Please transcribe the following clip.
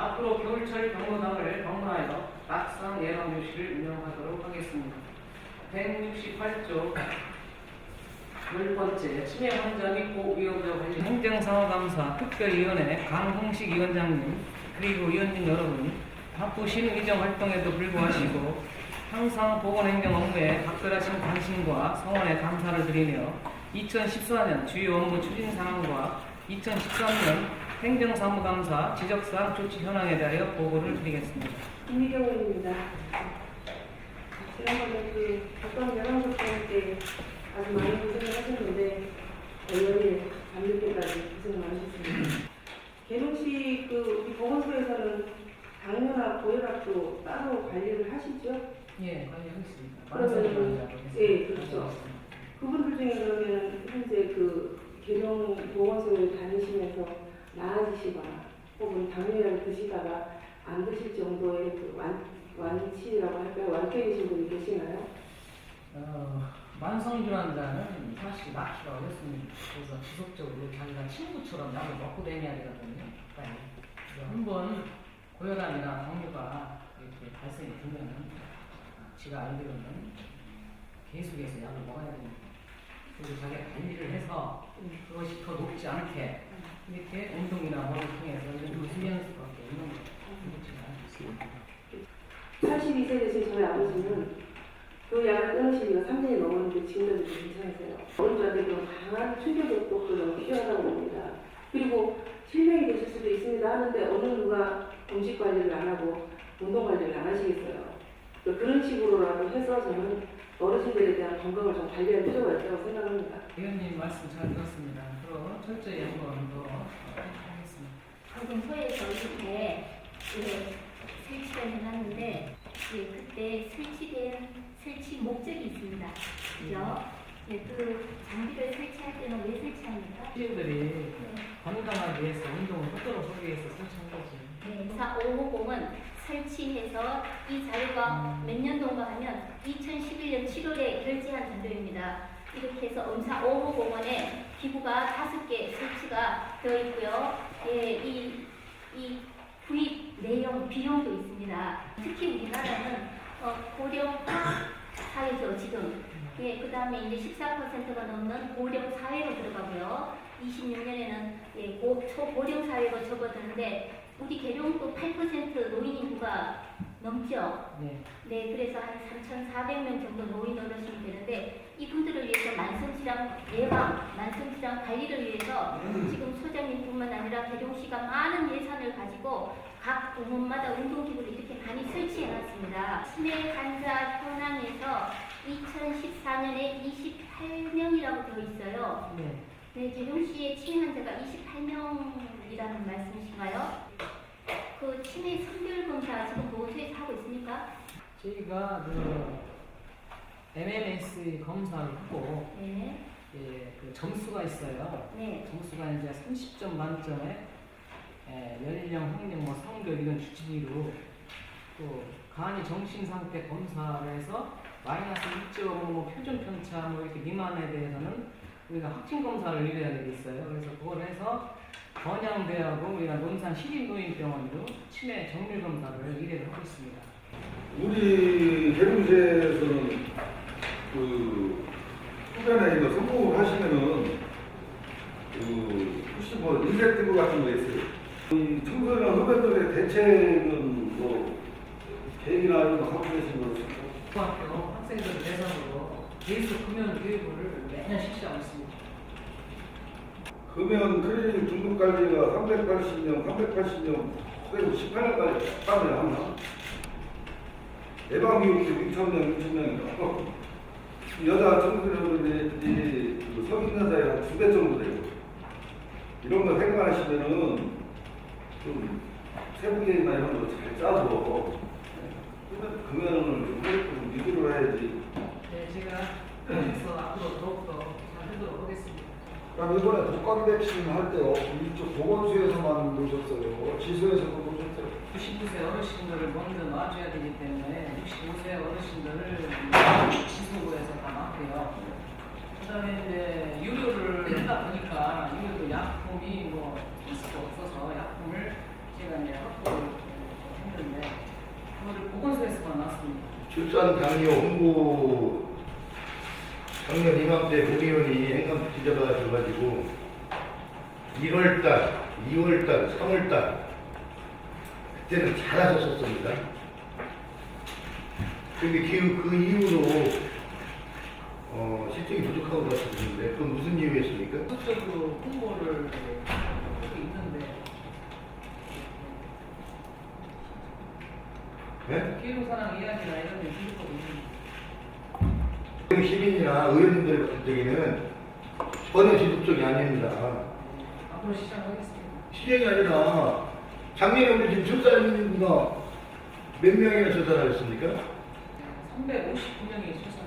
앞으로 겨울철 경로당을 방문하여 낙상 예방 교실을 운영하도록 하겠습니다. 168조 열 번째 치매 환자 및 고위험자 관련 행정상호감사 특별위원회 강홍식 위원장님 그리고 위원님 여러분 바쁘신 의정 활동에도 불구하시고 항상 보건행정 업무에 각별하신 관심과 성원에 감사를 드리며 2014년 주요 업무 추진 상황과 2013년 행정사무감사 지적사항 조치 현황에 대하여 보고를 드리겠습니다. 김미경 의원입니다. 지난번에 그 국방 열왕국 때 아주 많이 고생을 하셨는데 의원이 밤늦게까지 고생 많으셨습니다. 개농식 그 우리 보건소에서는 당뇨나 고혈압도 따로 관리를 하시죠? 예, 관리하겠습니다. 그러면은, 예, 그렇죠. 그분들 중에 그러면 현재 그 개농 보건소에 다니시면서 나아지시거나 혹은 당뇨약을 드시다가 안 드실 정도의 그 완, 완치라고 할까요? 완쾌이신 분이 계시나요? 어, 만성 질환자는 사실 낫기가 어렵습니다. 그래서 지속적으로 자기가 친구처럼 약을 먹고 다녀야 되거든요. 그러니까 한번 고혈압이나 당뇨가 이렇게 발생이 되면은 아, 제가 알기로는 계속해서 약을 먹어야 됩니다. 그리고 자기가 관리를 해서 그것이 더 높지 않게 이렇게 운동이나 뭐를 통해서 이런 훈련을 수밖에 없는 않습니다. 82세 되신 저희 아버지는 그 약을 끊으시기가 3년이 넘었는데 지금도 괜찮으세요. 어른들한테 그런 강한 충격 요법도 너무 필요하다고 봅니다. 그리고 실명이 되실 수도 있습니다 하는데 어느 누가 음식 관리를 안 하고 운동 관리를 안 하시겠어요. 그런 식으로라도 해서 저는 어르신들에 대한 건강을 좀 관리할 필요가 있다고 생각합니다. 의원님 말씀 잘 들었습니다. 앞으로 철저히 한번 더 하겠습니다. 보건소에서 이렇게 예, 설치를 해놨는데 예, 그때 설치된 설치 목적이 있습니다. 그죠? 예, 그 장비를 설치할 때는 왜 설치합니까? 시민들이 건강하기 위해서 운동을 하도록 하기 위해서 설치한 거지. 네, 공사 550은 설치해서 이 자료가 몇 년도인가 하면 2011년 7월에 결제한 자료입니다. 이렇게 해서 음사 550원에 기구가 다섯 개 설치가 되어 있고요. 예, 이, 이 구입 내용 비용도 있습니다. 특히 우리나라는 어, 고령 사회죠 지금. 예, 그 다음에 이제 14%가 넘는 고령 사회로 들어가고요. 26년에는 예, 고, 초고령 사회로 접어드는데 우리 계룡도 8% 인구가 넘죠. 네. 네, 그래서 한 3,400명 정도 노인 어르신이 되는데 이분들을 위해서 만성질환 예방, 만성질환 관리를 위해서 지금 소장님뿐만 아니라 계룡시가 많은 예산을 가지고 각 부문마다 운동기구를 이렇게 많이 설치해놨습니다. 치매 환자 현황에서 2014년에 28명이라고 되어 있어요. 네. 네, 계룡시의 치매 환자가 28명이라는 말씀이신가요? 그 치매 선별 검사 지금 보호소에서 하고 있습니까? 저희가 그 MMS 검사를 하고 네, 예, 그 점수가 있어요. 네, 점수가 이제 30점 만점에 예, 연령, 학력, 뭐 성별 이런 주치의로 또 간이 정신 상태 검사를 해서 마이너스 2.5, 뭐 표준 편차 뭐 이렇게 미만에 대해서는 우리가 확진 검사를 일해야 되게 있어요. 그래서 그걸 해서 번양대하고 우리가 논산 시립노인병원으로 치매 정밀 검사를 일회를 하고 있습니다. 우리 대구시에서는 그 후변에 이거 성공을 하시면은 그 혹시 뭐 인센티브 같은 거 있어요? 이 청소년 후배들의 대책은 뭐 계획이나 이런 거 하고 계신 거 있을까요? 중학교 학생들 대상으로 계속 금연 교육을 매년 실시하고 있습니다. 금연 클리닉 등급 관리가 380명, 380명, 그리고 18년까지 빠져 하나? 예방교육도 6,000명, 6,000명이다. 여자 청소년들이 그 성인 여자의 한두 배 정도 되고 이런 거 생각하시면은 좀 세부계획이나 이런 거 잘 짜서 금연을 좀 유도를 해야지. 그럼 이번에 독감 백신 할 때요. 어, 이쪽 보건소에서만 보셨어요. 지소에서도 보셨어요. 95세 어르신들을 먼저 놔줘야 되기 때문에 65세 어르신들을 지소에서 다 놨고요. 그다음에 이제 유료를 하다 보니까 유료도 약품이 뭐 필수가 없어서 약품을 제가 이제 확보를 했는데 그거를 보건소에서만 놨습니다. 출산 당뇨 홍보 작년 이맘때 국의원이 행감 지자가 돼가지고 1월달, 2월달, 3월달 그때는 잘하셨었습니다. 근데 그, 그 이후로 어, 실적이 부족하고 그랬었는데 그건 무슨 이유였습니까? 적극적으로 홍보를 하고 있는데 네? 기후사랑 이야기나 이런 데 기록하고 있는데 시민이나 의원님들 같은 경우에는 전혀 지속적이 아닙니다. 앞으로 시작하겠습니다. 시행이 아니라 작년에 우리 지금 출산인구가 몇 명이나 출산하셨습니까? 359명이 출산